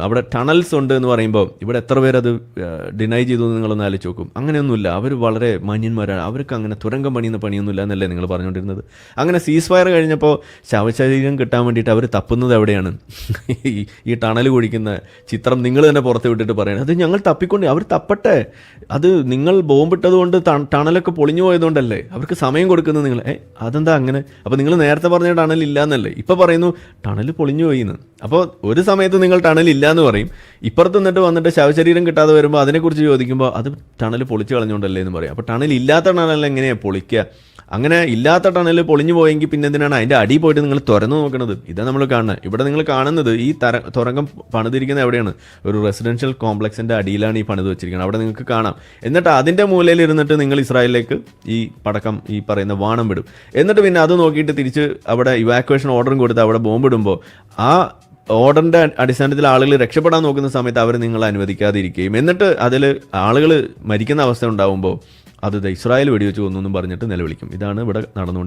അവിടെ ടണൽസ് ഉണ്ട് എന്ന് പറയുമ്പോൾ ഇവിടെ എത്ര പേരത് ഡിനൈ ചെയ്തു എന്ന് നിങ്ങളൊന്ന് ആലോചിച്ച് നോക്കും. അങ്ങനെയൊന്നുമില്ല. അവർ വളരെ മാന്യന്മാരാണ്. അവർക്ക് അങ്ങനെ തുരങ്കം പണിയുന്ന പണിയൊന്നുമില്ല എന്നല്ലേ നിങ്ങൾ പറഞ്ഞുകൊണ്ടിരുന്നത്. അങ്ങനെ സീസ് ഫയർ കഴിഞ്ഞപ്പോൾ ശവശരീരം കിട്ടാൻ വേണ്ടിയിട്ട് അവർ തപ്പുന്നത് എവിടെയാണ്? ഈ ടണൽ കുഴിക്കുന്ന ചിത്രം നിങ്ങൾ തന്നെ പുറത്ത് വിട്ടിട്ട് പറയണം. അത് ഞങ്ങൾ തപ്പിക്കൊണ്ട് അവർ തപ്പട്ടെ. അത് നിങ്ങൾ ബോംബിട്ടത് കൊണ്ട് ടണലൊക്കെ പൊളിഞ്ഞു പോയതുകൊണ്ടല്ലേ? അവർക്ക് സമയം കൊടുക്കുന്നത് നിങ്ങൾ. ഏ അതെന്താ അങ്ങനെ? അപ്പോൾ നിങ്ങൾ നേരത്തെ പറഞ്ഞ ടണൽ ഇല്ല എന്നല്ലേ ഇപ്പോൾ പറയുന്നു ടണൽ പൊളിഞ്ഞു പോയി എന്ന് അപ്പോൾ ഒരു സമയത്ത് നിങ്ങൾ ടണൽ ഇല്ല എന്ന് പറയും ഇപ്പുറത്ത് നിന്നിട്ട് വന്നിട്ട് ശവശരീരം കിട്ടാതെ വരുമ്പോൾ അതിനെക്കുറിച്ച് ചോദിക്കുമ്പോൾ അത് ടണൽ പൊളിച്ചു കളഞ്ഞുകൊണ്ടല്ലേ എന്ന് പറയും. അപ്പോൾ ടണൽ ഇല്ലാത്ത ടണൽ എങ്ങനെയാണ് പൊളിക്കുക? അങ്ങനെ ഇല്ലാത്ത ടണൽ പൊളിഞ്ഞു പോയെങ്കിൽ പിന്നെ എന്തിനാണ് അതിന്റെ അടി പോയിട്ട് നിങ്ങൾ തുറന്നു നോക്കുന്നത് ഇതാണ് നമ്മൾ കാണുന്നത് ഇവിടെ നിങ്ങൾ കാണുന്നത് ഈ തര തുറങ്കം പണിതിരിക്കുന്നത് എവിടെയാണ്? ഒരു റെസിഡൻഷ്യൽ കോംപ്ലക്സിന്റെ അടിയിലാണ് ഈ പണിത് വെച്ചിരിക്കുന്നത്. അവിടെ നിങ്ങൾക്ക് കാണാം. എന്നിട്ട് അതിന്റെ മൂലയിൽ ഇരുന്നിട്ട് നിങ്ങൾ ഇസ്രായേലിലേക്ക് ഈ പടക്കം ഈ പറയുന്ന വാണം വിടും. എന്നിട്ട് പിന്നെ അത് നോക്കിയിട്ട് തിരിച്ച് അവിടെ ഇവാക്വേഷൻ ഓർഡറും കൊടുത്ത് അവിടെ ബോംബിടുമ്പോൾ ആ ഓർഡറിന്റെ അടിസ്ഥാനത്തിൽ ആളുകൾ രക്ഷപ്പെടാൻ നോക്കുന്ന സമയത്ത് അവർ നിങ്ങളെ അനുവദിക്കാതിരിക്കുകയും എന്നിട്ട് അതിൽ ആളുകൾ മരിക്കുന്ന അവസ്ഥ ഉണ്ടാവുമ്പോൾ അത് ഇസ്രായേൽ വെടിവെച്ച് കൊന്നു എന്നും പറഞ്ഞിട്ട് നിലവിളിക്കും. ഇതാണ് ഇവിടെ നടന്നുകൊണ്ടിരിക്കുന്നത്.